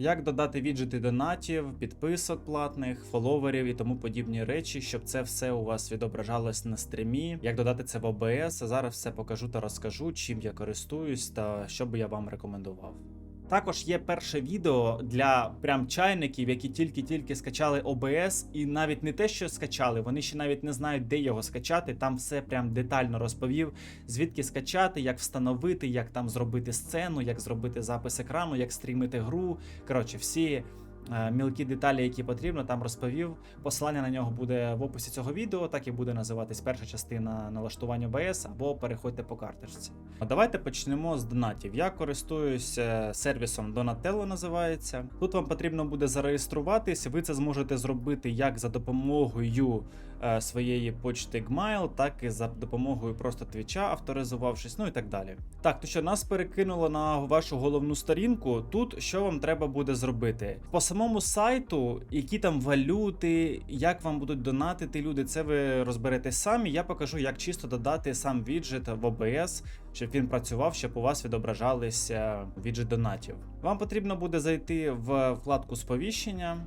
Як додати віджити донатів, підписок платних, фоловерів і тому подібні речі, щоб це все у вас відображалось на стрімі. Як додати це в OBS, зараз все покажу та розкажу, чим я користуюсь та що би я вам рекомендував. Також є перше відео для прям чайників, які тільки-тільки скачали OBS, і навіть не те, що скачали, вони ще навіть не знають, де його скачати. Там все прям детально розповів, звідки скачати, як встановити, як там зробити сцену, як зробити запис екрану, як стрімити гру. Коротше, всі. Е, Мілкі деталі, які потрібно, там розповів. Посилання на нього буде в описі цього відео, так і буде називатись перша частина налаштування ОБС або переходьте по карточці. Давайте почнемо з донатів. Я користуюсь е, сервісом Donatello називається. Тут вам потрібно буде зареєструватись. Ви це зможете зробити як за допомогою своєї почти Gmail, так і за допомогою просто твіча, авторизувавшись, ну і так далі. Так, то що нас перекинуло на вашу головну сторінку. Тут що вам треба буде зробити? По самому сайту, які там валюти, як вам будуть донатити люди, це ви розберете самі. Я покажу, як чисто додати сам віджит в OBS, щоб він працював, щоб у вас відображалися віджит донатів. Вам потрібно буде зайти в вкладку сповіщення.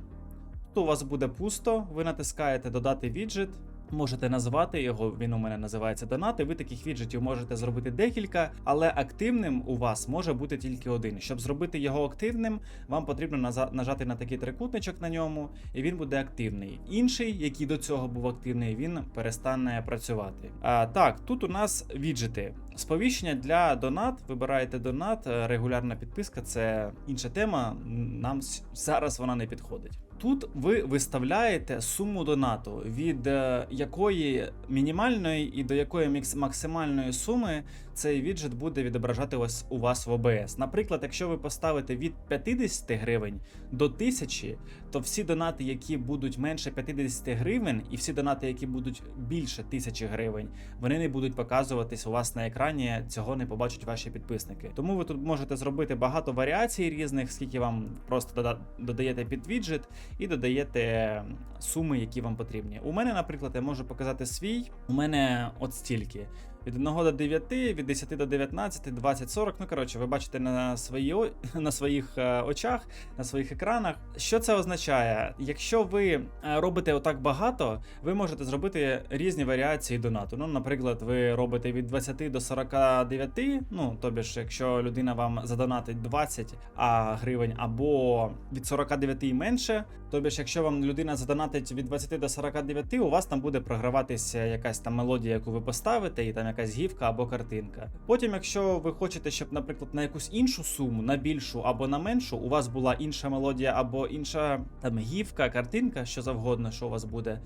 Тут у вас буде пусто, ви натискаєте додати віджит. Можете назвати його, він у мене називається донати. Ви таких віджитів можете зробити декілька, але активним у вас може бути тільки один. Щоб зробити його активним, вам потрібно нажати на такий трикутничок на ньому, і він буде активний. Інший, який до цього був активний, він перестане працювати. А, так, тут у нас віджити. Сповіщення для донат. Вибираєте донат, регулярна підписка це інша тема. Нам зараз вона не підходить. Тут ви виставляєте суму донату, від е, якої мінімальної і до якої максимальної суми цей віджит буде відображати вас у вас в ОБС. Наприклад, якщо ви поставите від 50 гривень до 1000, то всі донати, які будуть менше 50 гривень, і всі донати, які будуть більше 1000 гривень, вони не будуть показуватись у вас на екрані. Цього не побачать ваші підписники. Тому ви тут можете зробити багато варіацій різних, скільки вам просто додаєте під віджит і додаєте суми, які вам потрібні. У мене, наприклад, я можу показати свій. У мене от стільки. Від 1 до 9, від 10 до 19, 20, 40. Ну коротше, ви бачите на, свої, на своїх е, очах, на своїх екранах. Що це означає? Якщо ви е, робите отак багато, ви можете зробити різні варіації донату. Ну, наприклад, ви робите від 20 до 49, ну тобі ж, якщо людина вам задонатить 20 а, гривень, або від 49 і менше, тобі ж, якщо вам людина задонатить від 20 до 49, у вас там буде програватися якась там мелодія, яку ви поставите, і там якась гівка або картинка. Потім, якщо ви хочете, щоб, наприклад, на якусь іншу суму, на більшу або на меншу, у вас була інша мелодія або інша там гівка, картинка, що завгодно, що у вас буде.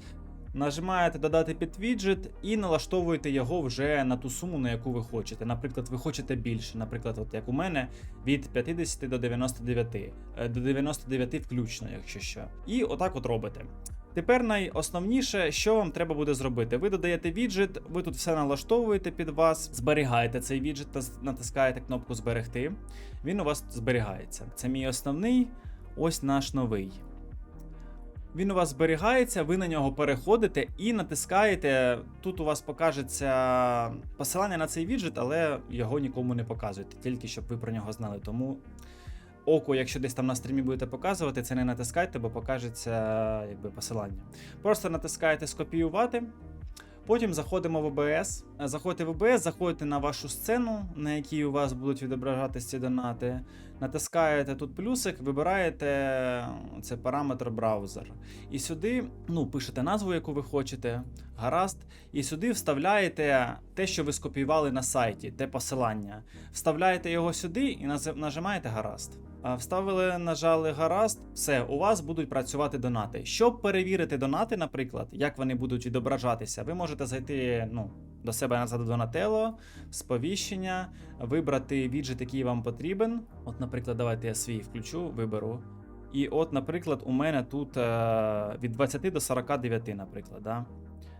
Нажимаєте додати під віджит і налаштовуєте його вже на ту суму, на яку ви хочете. Наприклад, ви хочете більше, наприклад, от як у мене, від 50 до 99, е, до 99 включно, якщо що. І отак от робите. Тепер найосновніше, що вам треба буде зробити. Ви додаєте віджит, ви тут все налаштовуєте під вас, зберігаєте цей віджит та натискаєте кнопку зберегти. Він у вас зберігається. Це мій основний, ось наш новий. Він у вас зберігається, ви на нього переходите і натискаєте. Тут у вас покажеться посилання на цей віджит, але його нікому не показуєте, тільки щоб ви про нього знали. Тому око, якщо десь там на стрімі будете показувати, це не натискайте, бо покажеться якби посилання. Просто натискаєте скопіювати. Потім заходимо в. Е, Заходите в OBS, заходите на вашу сцену, на якій у вас будуть відображатися ці донати. Натискаєте тут плюсик, вибираєте це параметр браузер. І сюди ну, пишете назву, яку ви хочете, гаразд. І сюди вставляєте те, що ви скопіювали на сайті, те посилання. Вставляєте його сюди і нажимаєте гаразд. Вставили, нажали гаразд, все, у вас будуть працювати донати. Щоб перевірити донати, наприклад, як вони будуть відображатися, ви можете зайти ну, до себе назад до Donatello, сповіщення, вибрати віджит, який вам потрібен. От, наприклад, давайте я свій включу, виберу. І от, наприклад, у мене тут е, від 20 до 49, наприклад. Да?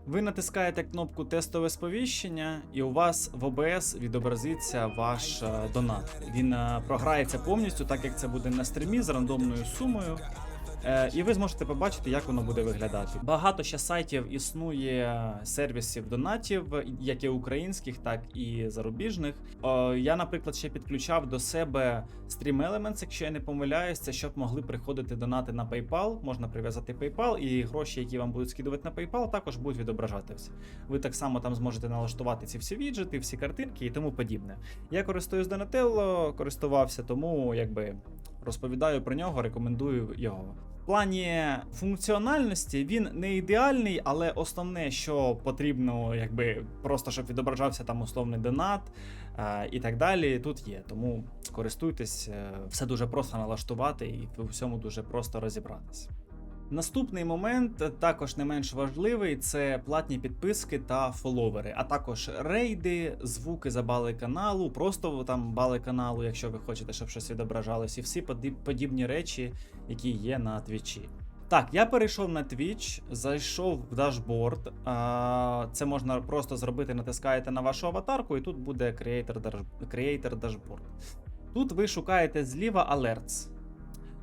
Ви натискаєте кнопку тестове сповіщення, і у вас в OBS відобразиться ваш е, донат. Він е, програється повністю, так як це буде на стрімі з рандомною сумою. Е, і ви зможете побачити, як воно буде виглядати. Багато ще сайтів існує сервісів донатів, як і українських, так і зарубіжних. Е, я, наприклад, ще підключав до себе Stream Elements, якщо я не помиляюсь, це щоб могли приходити донати на PayPal. Можна прив'язати PayPal, і гроші, які вам будуть скидувати на PayPal, також будуть відображатися. Ви так само там зможете налаштувати ці всі віджити, всі картинки і тому подібне. Я користуюсь Donatello, користувався, тому якби розповідаю про нього, рекомендую його. Плані функціональності він не ідеальний, але основне, що потрібно, якби просто щоб відображався там условний донат е, і так далі, тут є. Тому користуйтесь, е, все дуже просто налаштувати і в усьому дуже просто розібратися. Наступний момент, е, також не менш важливий, це платні підписки та фоловери, а також рейди, звуки за бали каналу, просто там бали каналу, якщо ви хочете, щоб щось відображалось, і всі подібні речі, які є на твічі. Так, я перейшов на Twitch, зайшов в дашборд. Це можна просто зробити, натискаєте на вашу аватарку, і тут буде Creator Dashboard. Тут ви шукаєте зліва Alerts.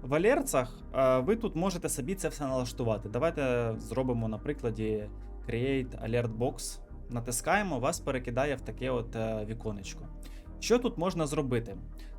В алерцах е, ви тут можете собі це все налаштувати. Давайте зробимо на прикладі Create Alert Box. Натискаємо, вас перекидає в таке от е, віконечко. Що тут можна зробити?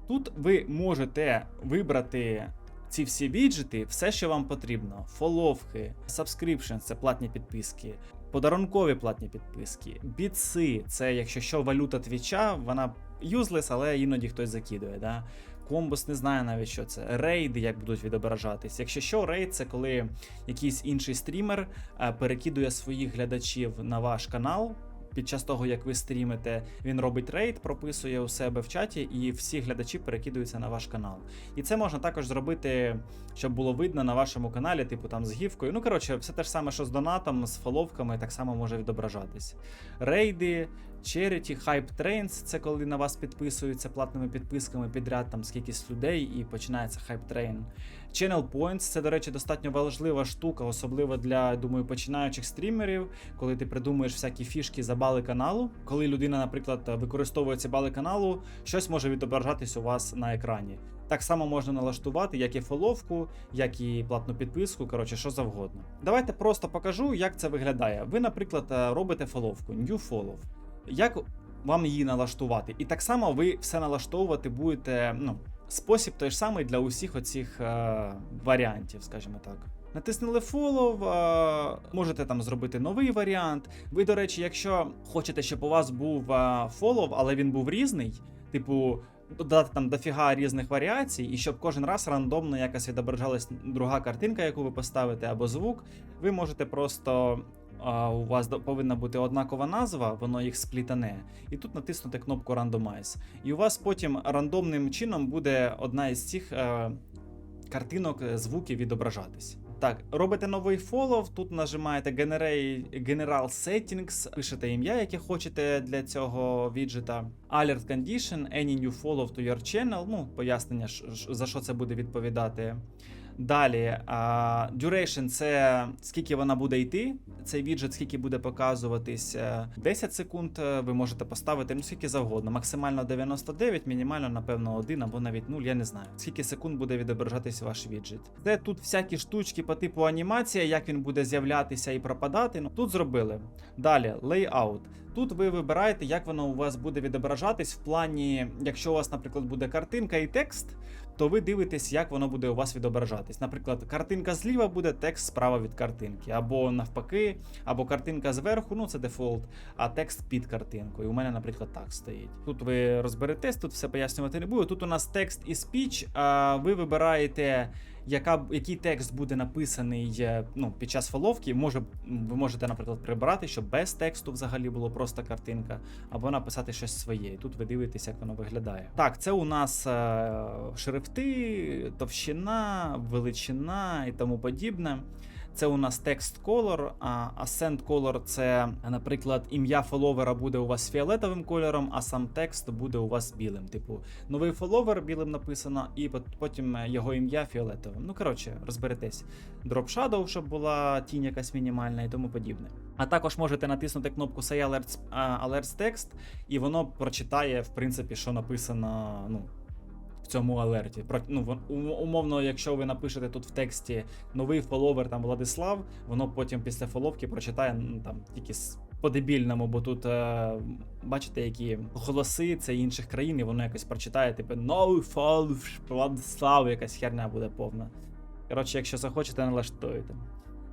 Тут ви можете вибрати ці всі віджити, все, що вам потрібно: фоловки, subscription – це платні підписки, подарункові платні підписки, бітси це якщо що валюта твіча, вона useless, але іноді хтось закидує. Да? Комбус не знаю навіть, що це. Рейди як будуть відображатись. Якщо що, рейд це коли якийсь інший стрімер е, перекидує своїх глядачів на ваш канал. Під час того, як ви стрімите, він робить рейд, прописує у себе в чаті, і всі глядачі перекидуються на ваш канал. І це можна також зробити, щоб було видно на вашому каналі, типу там з гівкою. Ну, коротше, все те ж саме, що з донатом, з фоловками, так само може відображатись. Рейди, Charity, Hype Trains – це коли на вас підписуються платними підписками підряд там скількись людей і починається Hype Train. Channel Points – це, до речі, достатньо важлива штука, особливо для, думаю, починаючих стрімерів, коли ти придумуєш всякі фішки за бали каналу. Коли людина, наприклад, використовує ці бали каналу, щось може відображатись у вас на екрані. Так само можна налаштувати, як і фоловку, як і платну підписку, коротше, що завгодно. Давайте просто покажу, як це виглядає. Ви, наприклад, е, робите фоловку, New Follow. Як вам її налаштувати? І так само ви все налаштовувати будете. ну, Спосіб той ж самий для усіх оцих е, варіантів, скажімо так. Натиснули follow, е, можете там зробити новий варіант. Ви, до речі, якщо хочете, щоб у вас був е, follow, але він був різний, типу, додати там дофіга різних варіацій, і щоб кожен раз рандомно якось відображалась друга картинка, яку ви поставите, або звук, ви можете просто. У вас повинна бути однакова назва, воно їх сплітане, і тут натиснути кнопку Randomize. І у вас потім рандомним чином буде одна із цих е, картинок, е, звуків відображатись. Так, робите новий follow, тут нажимаєте General Settings, пишете ім'я, яке хочете для цього віджита. Alert Condition, Any new follow to your channel. Ну, пояснення, за що це буде відповідати. Далі, duration це скільки вона буде йти. Цей віджит, скільки буде показуватись. е, 10 секунд е, ви можете поставити, ну скільки завгодно. Максимально 99, мінімально, напевно, 1 або навіть 0, я не знаю. Скільки секунд буде відображатись ваш віджит. Це тут всякі штучки по типу анімація, як він буде з'являтися і пропадати. Ну, тут зробили. Далі, layout. Тут ви вибираєте, як воно у вас буде відображатись в плані, якщо у вас, наприклад, буде картинка і текст, то ви дивитесь, як воно буде у вас відображатись. Наприклад, картинка зліва буде текст справа від картинки, або навпаки, або картинка зверху, ну це дефолт, а текст під картинкою. У мене, наприклад, так стоїть. Тут ви розберетесь, тут все пояснювати не буду. Тут у нас текст і спіч, а ви вибираєте. Яка, який текст буде написаний е, ну, під час фоловки, може, ви можете, наприклад, прибрати, щоб без тексту взагалі було просто картинка, або написати щось своє. І тут ви дивитесь, як воно виглядає. Так, це у нас е, шрифти, товщина, величина і тому подібне. Це у нас текст color, а Ascent color це, наприклад, ім'я фоловера буде у вас фіолетовим кольором, а сам текст буде у вас білим. Типу, новий фоловер білим написано, і потім його ім'я фіолетовим. Ну, коротше, розберетесь. Drop Shadow, щоб була тінь якась мінімальна і тому подібне. А також можете натиснути кнопку Say Alerts, Alerts Text, і воно прочитає, в принципі, що написано, ну, в цьому алерті. Про, ну, умовно, якщо ви напишете тут в тексті новий фоловер там Владислав, воно потім після фоловки прочитає ну, там тільки по-дебільному, бо тут е, бачите, які голоси це інших країн, і воно якось прочитає, типу No follow Владислав, якась херня буде повна. Коротше, якщо захочете, налаштуєте.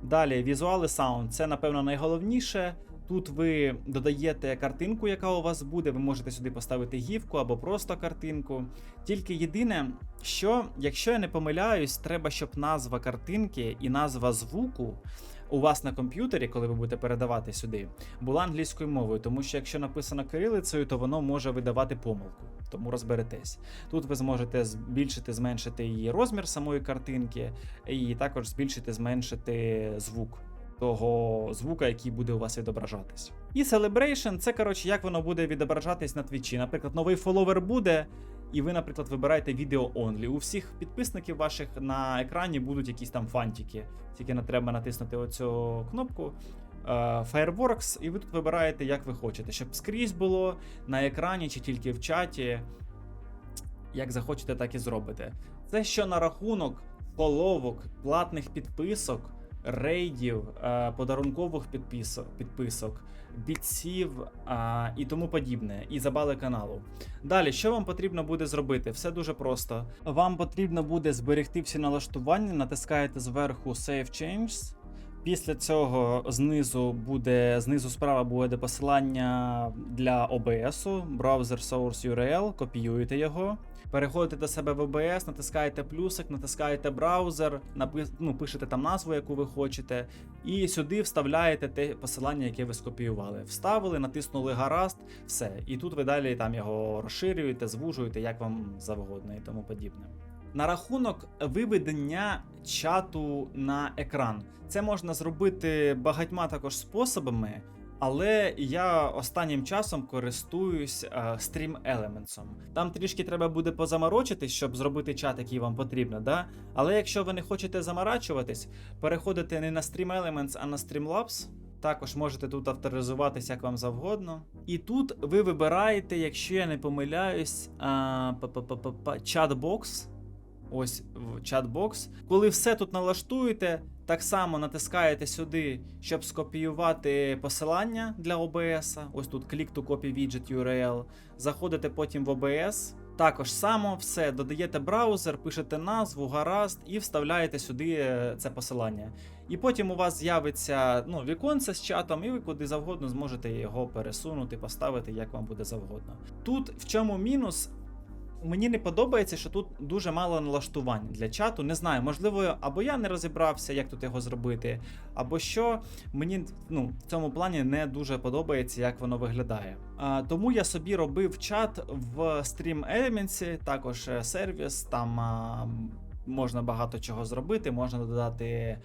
Далі, візуали саунд. Це, напевно, найголовніше. Тут ви додаєте картинку, яка у вас буде. Ви можете сюди поставити гівку або просто картинку. Тільки єдине, що, якщо я не помиляюсь, треба, щоб назва картинки і назва звуку у вас на комп'ютері, коли ви будете передавати сюди, була англійською мовою, тому що якщо написано кирилицею, то воно може видавати помилку. Тому розберетесь. Тут ви зможете збільшити, зменшити її розмір самої картинки, і також збільшити, зменшити звук того звука, який буде у вас відображатись. І Celebration це коротше, як воно буде відображатись на твічі. Наприклад, новий фоловер буде. І ви, наприклад, вибираєте відео only. У всіх підписників ваших на екрані будуть якісь там фантики. Тільки не треба натиснути оцю кнопку е, Fireworks, і ви тут вибираєте, як ви хочете, щоб скрізь було на екрані чи тільки в чаті. Як захочете, так і зробите. Це що на рахунок половок, платних підписок, рейдів, е, подарункових підписок, підписок, бітсів і тому подібне, і забали каналу. Далі, що вам потрібно буде зробити? Все дуже просто. Вам потрібно буде зберегти всі налаштування, натискаєте зверху Save Changes. Після цього знизу буде знизу справа буде посилання для OBS, браузер Source URL, копіюєте його. Переходите до себе в OBS, натискаєте плюсик, натискаєте браузер, напи... ну, пишете там назву, яку ви хочете, і сюди вставляєте те посилання, яке ви скопіювали. Вставили, натиснули гаразд, все. І тут ви далі там його розширюєте, звужуєте, як вам завгодно і тому подібне. На рахунок виведення чату на екран. Це можна зробити багатьма також способами, але я останнім часом користуюсь е, Stream Elements. Там трішки треба буде позаморочитись, щоб зробити чат, який вам потрібно. Да? Але якщо ви не хочете заморачуватись, переходите не на Stream Elements, а на Streamlabs. Також можете тут авторизуватися як вам завгодно. І тут ви вибираєте, якщо я не помиляюсь, а, чат-бокс. Ось чат-бокс. Коли все тут налаштуєте, так само натискаєте сюди, щоб скопіювати посилання для OBS. Ось тут click to copy widget URL. Заходите потім в OBS. Також само все додаєте браузер, пишете назву, гаразд і вставляєте сюди е, це посилання. І потім у вас з'явиться ну, віконце з чатом, і ви куди завгодно зможете його пересунути, поставити, як вам буде завгодно. Тут в чому мінус? Мені не подобається, що тут дуже мало налаштувань для чату. Не знаю, можливо, або я не розібрався, як тут його зробити, або що мені ну, в цьому плані не дуже подобається, як воно виглядає. А, тому я собі робив чат в Stream Elements, також е, сервіс. Там а, можна багато чого зробити, можна додати.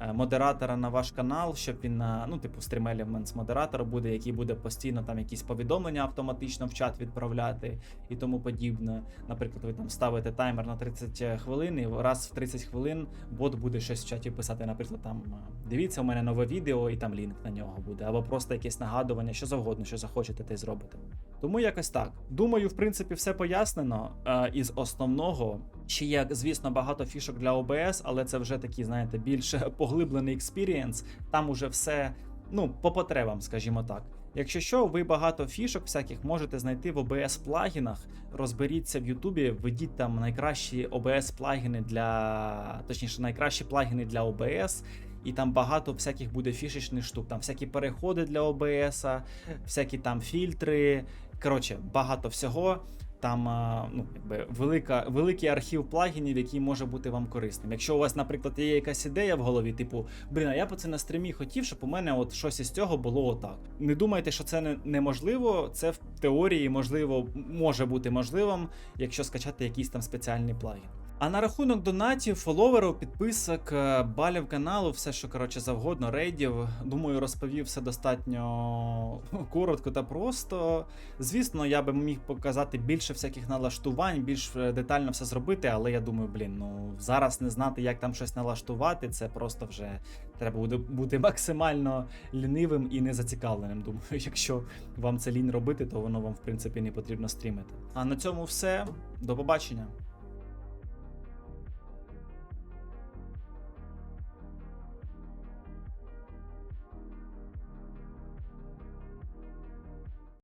Е, Модератора на ваш канал, щоб він на ну, типу, Stream Elements модератор буде, який буде постійно там якісь повідомлення автоматично в чат відправляти і тому подібне. Наприклад, ви там ставите таймер на 30 хвилин, і раз в 30 хвилин бот буде щось в чаті писати. Наприклад, там дивіться, у мене нове відео, і там лінк на нього буде, або просто якесь нагадування, що завгодно, що захочете, те й зробите. Тому якось так. Думаю, в принципі, все пояснено е, із основного. Ще є, звісно, багато фішок для OBS, але це вже такий, знаєте, більш поглиблений експірієнс. Там уже все ну, по потребам, скажімо так. Якщо що, ви багато фішок всяких можете знайти в OBS плагінах. Розберіться в Ютубі, введіть там найкращі OBS плагіни для точніше, найкращі плагіни для OBS. І там багато всяких буде фішечних штук. Там всякі переходи для OBS, всякі там фільтри. Коротше, багато всього. Там ну, якби велика, великий архів плагінів, який може бути вам корисним. Якщо у вас, наприклад, є якась ідея в голові, типу, блін, а я по це на стрімі хотів, щоб у мене от щось із цього було отак. Не думайте, що це не- неможливо. Це в теорії можливо може бути можливим, якщо скачати якийсь там спеціальний плагін. А на рахунок донатів, фоловерів, підписок, е, балів каналу, все, що коротше завгодно, рейдів. Думаю, розповів все достатньо коротко та просто. Звісно, я би міг показати більше всяких налаштувань, більш е, детально все зробити, але я думаю, блін, ну зараз не знати, як там щось налаштувати, це просто вже треба буде бути максимально лінивим і незацікавленим. Думаю, якщо вам це лінь робити, то воно вам в принципі не потрібно стрімити. А на цьому все. До побачення.